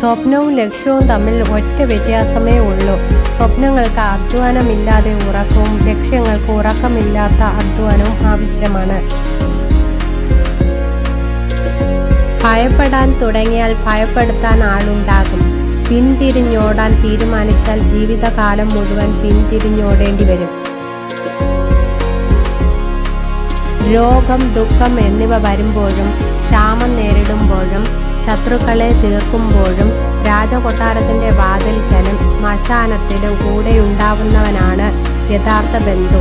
സ്വപ്നവും ലക്ഷ്യവും തമ്മിൽ ഒറ്റ വ്യത്യാസമേ ഉള്ളൂ. സ്വപ്നങ്ങൾക്ക് അധ്വാനമില്ലാതെ ഉറക്കവും ലക്ഷ്യങ്ങൾക്ക് ഉറക്കമില്ലാത്ത അധ്വാനവും ആവശ്യമാണ്. ഭയപ്പെടാൻ തുടങ്ങിയാൽ ഭയപ്പെടുത്താൻ ആളുണ്ടാകും. പിന്തിരിഞ്ഞോടാൻ തീരുമാനിച്ചാൽ ജീവിതകാലം മുഴുവൻ പിന്തിരിഞ്ഞോടേണ്ടി വരും. രോഗം ദുഃഖം എന്നിവ വരുമ്പോഴും ക്ഷാമം നേരിടുമ്പോഴും ശത്രുക്കളെ തീർക്കുമ്പോഴും രാജകൊട്ടാരത്തിന്റെ വാതിൽക്കലും ശ്മശാനത്തിലും കൂടെയുണ്ടാവുന്നവനാണ് യഥാർത്ഥ ബന്ധു.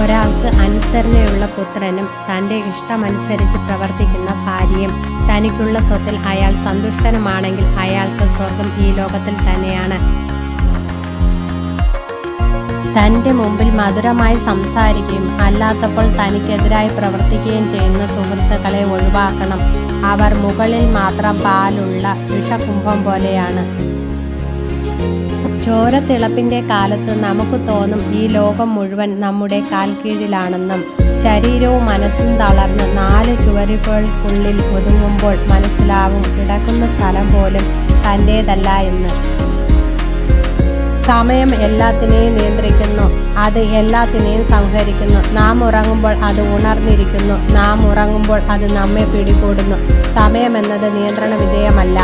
ഒരാൾക്ക് അനുസരണയുള്ള പുത്രനും തന്റെ ഇഷ്ടമനുസരിച്ച് പ്രവർത്തിക്കുന്ന ഭാര്യയും തനിക്കുള്ള സ്വത്തിൽ അയാൾ സന്തുഷ്ടനുമാണെങ്കിൽ അയാൾക്ക് സ്വർഗം ഈ ലോകത്തിൽ തന്നെയാണ്. തന്റെ മുമ്പിൽ മധുരമായി സംസാരിക്കുകയും അല്ലാത്തപ്പോൾ തനിക്കെതിരായി പ്രവർത്തിക്കുകയും ചെയ്യുന്ന സുഹൃത്തുക്കളെ ഒഴിവാക്കണം. അവർ മുകളിൽ മാത്രം പാലുള്ള വിഷകുംഭം പോലെയാണ്. ചോര തിളപ്പിന്റെ കാലത്ത് നമുക്ക് തോന്നും ഈ ലോകം മുഴുവൻ നമ്മുടെ കാൽ കീഴിലാണെന്നും ശരീരവും മനസ്സും തളർന്ന് നാല് ചുവരുകൾക്കുള്ളിൽ ഒതുങ്ങുമ്പോൾ മനസ്സിലാവും കിടക്കുന്ന സ്ഥലം പോലും തന്റേതല്ല എന്ന്. സമയം എല്ലാത്തിനെയും നിയന്ത്രിക്കുന്നു. അത് എല്ലാത്തിനെയും സംഹരിക്കുന്നു. നാം ഉറങ്ങുമ്പോൾ അത് ഉണർന്നിരിക്കുന്നു. നാം ഉറങ്ങുമ്പോൾ അത് നമ്മെ പിടികൂടുന്നു. സമയം എന്നത് നിയന്ത്രണ വിധേയമല്ല.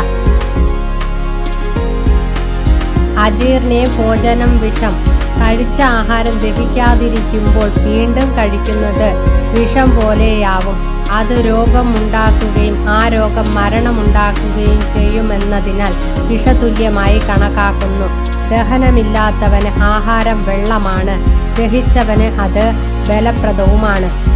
അജീർണേ ഭോജനം വിഷം. കഴിച്ച ആഹാരം ദഹിക്കാതിരിക്കുമ്പോൾ വീണ്ടും കഴിക്കുന്നത് വിഷം പോലെയാവും. അത് രോഗമുണ്ടാക്കുകയും ആ രോഗം മരണമുണ്ടാക്കുകയും ചെയ്യുമെന്നതിനാൽ വിഷതുല്യമായി കണക്കാക്കുന്നു. ദഹനമില്ലാത്തവന് ആഹാരം വെള്ളമാണ്. ദഹിച്ചവന് അത് ബലപ്രദവുമാണ്.